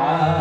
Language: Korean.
जय